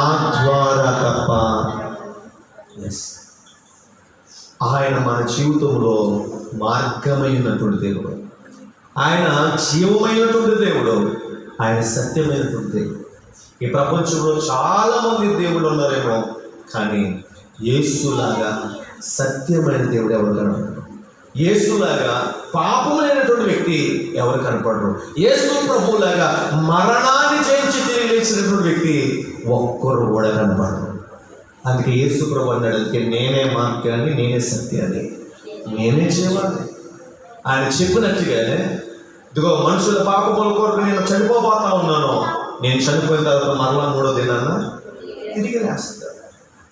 నా ద్వారా తప్ప ఎస్ ఆయన మన జీవితంలో మార్గమైనటువంటి దేవుడు. ఆయన జీవమైనటువంటి దేవుడు. ఆయన సత్యమైనటువంటి దేవుడు. ఈ ప్రపంచంలో చాలా మంది దేవుళ్ళు ఉన్నారేమో కానీ యేసులాగా సత్యమైన దేవుడు ఎవరు ఏసులాగా పాపం పాపమైనటువంటి వ్యక్తి ఎవరు కనపడరు. యేసు ప్రభువులాగా మరణాన్ని చేయించి తిరిగి లేచినటువంటి వ్యక్తి ఒక్కరు కూడా కనపడరు. అందుకే యేసు ప్రభు అన్నాడు అందుకే నేనే మార్గాన్ని నేనే సత్యాన్ని నేనే చేయాలి ఆయన చెప్పినట్టుగానే ఇదిగో మనుషుల పాపముల కొరకు నేను చనిపోబోతా ఉన్నాను. నేను చనిపోయిన తర్వాత మరలా మూడో దినాన తిరిగి లేస్తాను.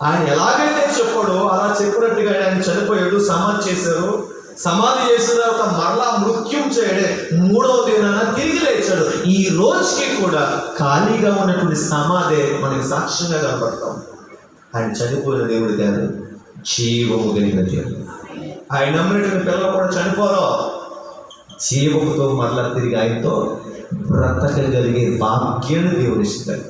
ఆయన ఎలాగైతే చెప్పాడో అలా చెప్పినట్టుగా ఆయన చనిపోయాడు సమాధి చేశారు. సమాధి చేసిన తర్వాత మరలా మృత్యం చేయడే మూడవ దినాన తిరిగి లేచాడు. ఈ రోజుకి కూడా ఖాళీగా ఉన్నటువంటి సమాధే మనకి సాక్ష్యంగా కనపడతాం ఆయన చనిపోయిన దేవుడు కాదు జీవము కలిగిన దేవుడు. ఆయన నమ్మినటువంటి పిల్లలు కూడా చనిపోరు. జీవముతో మరలా తిరిగి ఆయనతో బ్రతకగలిగే భాగ్యాన్ని దేవుడు ఇస్తాడు.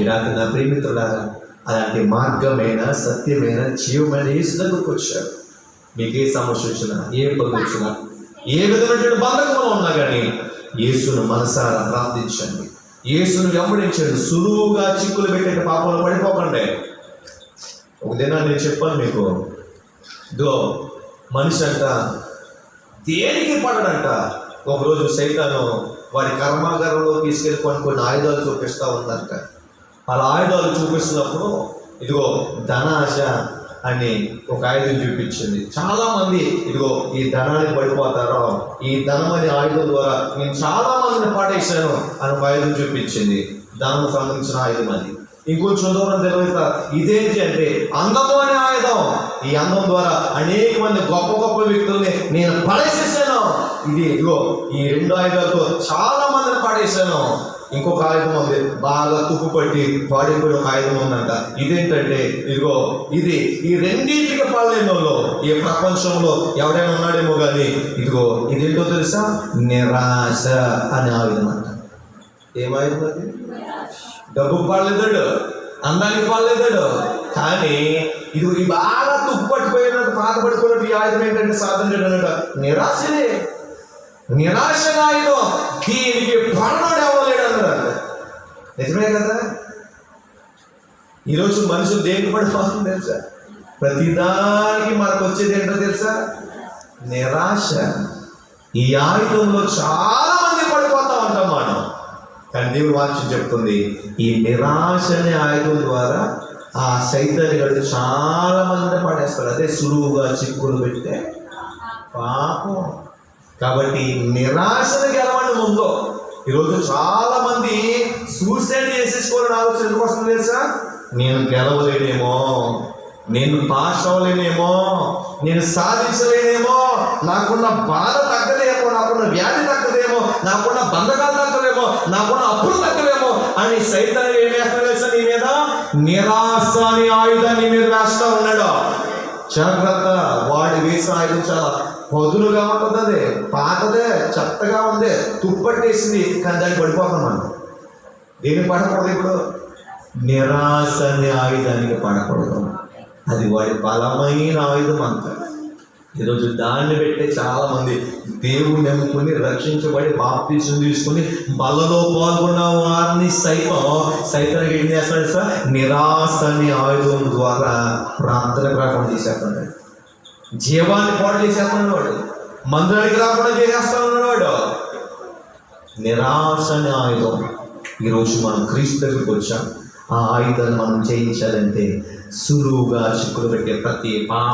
ఈ రాత్రి నా ప్రేమితులారా అలాంటి మార్గమైన సత్యమైన జీవమైన యేసు దగ్గరకు వచ్చాడు. మీకు ఏ సమస్య వచ్చినా ఏ ఇబ్బంది వచ్చినా ఏ విధమైనటువంటి బంధకంలో ఉన్నా కానీ యేసును మనసారా ప్రార్థించండి యేసును వెంబడించండి. సులువుగా చిక్కులు పెట్టే పాపంలో పడిపోకండి. ఒక దినాన్ని నేను చెప్పాను మీకు. ఇదో మనిషి అంట దేనికి పడడంట? ఒకరోజు సైతాను వారి కర్మాగారంలో తీసుకెళ్ళి కొన్ని కొన్ని ఆయుధాలు చూపిస్తూ ఉందంట. అలా ఆయుధాలు చూపిస్తున్నప్పుడు ఇదిగో ధనాశ అని ఒక ఆయుధం చూపించింది. చాలా మంది ఇదిగో ఈ ధనానికి పడిపోతారో ఈ ధనం అనే ఆయుధం ద్వారా నేను చాలా మందిని పాడేశాను అని ఒక ఆయుధం చూపించింది. ధనం సంబంధించిన ఆయుధం అది. ఇంకొంచెం దూరం తెలియతా ఇదేంటి అంటే అందము అనే ఆయుధం. ఈ అందం ద్వారా అనేక మంది గొప్ప గొప్ప వ్యక్తుల్ని నేను పడేసేసాను. ఇది ఇదిగో ఈ రెండు ఆయుధాలతో చాలా మందిని పడేసాను ఇంకొక ఆయుధం ఉంది. బాగా తుప్పు పట్టి పాడిపోయిన ఒక ఆయుధం ఉందంట. ఇదేంటంటే ఇదిగో ఇది ఈ రెండింటికి పడలేని ఈ ప్రపంచంలో ఎవరైనా ఉన్నాడేమో కానీ ఇదిగో ఇదేంటో తెలుసా? నిరాశ అనే ఆయుధం అంట. ఏమాయుధం అది? డబ్బు పాడలేదాడు అందానికి పాడలేదాడు కానీ ఇది ఈ బాగా తుప్పు పట్టిపోయినట్టు పాత ఈ ఆయుధం ఏంటంటే సాధన చేయడం నిరాశనే. నిరాశ ఆయుధం దీనికి పడనాడు నిజమే కదా? ఈరోజు మనుషులు దేనికి పడిపోతుంది తెలుసా? ప్రతిదానికి మనకు వచ్చేది ఏంటో తెలుసా? నిరాశ. ఈ ఆయుధంలో చాలా మంది పడిపోతా ఉంటాం మనం. కానీ దేవుడు వాక్యం చెప్తుంది ఈ నిరాశ అనే ఆయుధం ద్వారా ఆ సైతాన్ని గడు చాలా మంది పడేస్తారు. అదే సులువుగా చిక్కులు పెట్టే పాపం. కాబట్టి నిరాశను గెలవండి ముందు. ఈరోజు చాలా మంది సూసైడ్ చేసేసుకోవాలని ఆలోచన ఎందుకు వస్తుంది తెలుసా? నేను గెలవలేనేమో నేను పాస్ అవ్వలేనేమో నేను సాధించలేనేమో నాకున్న బాధ తగ్గలేమో నాకున్న వ్యాధి తగ్గదేమో నాకున్న బంధకాలు తగ్గలేమో నాకున్న అప్పులు తగ్గలేమో అని సైతం ఏం వేస్తాడు తెలుసా నీ మీద? నిరాశ అని ఆయుధాన్ని మీద వేస్తా ఉన్నాడు. జాగ్రత్త వాడి వేసిన ఆయుధం చాలా పదులుగా ఉంటుంది అది పాతదే చెత్తగా ఉంది తుప్పట్టేసింది కానీ దాన్ని పడిపోతాం మనం. దేనికి పడకూడదు ఇప్పుడు? నిరాశ అనే ఆయుధానికి పడకూడదు. అది వాడి బలమైన ఆయుధం అంత. ఈరోజు దాన్ని పెట్టే చాలామంది దేవుని నమ్ముకుని రక్షించబడి బాప్తీసం తీసుకుని బలలో పాల్గొన్న వారిని సైతం సైతానికి ఏం చేస్తాడు సార్ నిరాశ అనే ఆయుధం ద్వారా ప్రార్థన రాకుండా చేసేస్తాడు. జీవాన్ని పాడు చేసేస్తున్నాడు వాడు మందిరానికి రాకుండా చేసేస్తున్నాడు వాడు నిరాశ అనే ఆయుధం. ఈరోజు మనం క్రీస్తు దగ్గరికి వచ్చాం. ఆ ఆయుధాన్ని మనం చేయించాలంటే సులువుగా చిక్కులు పెట్టే ప్రతి పాప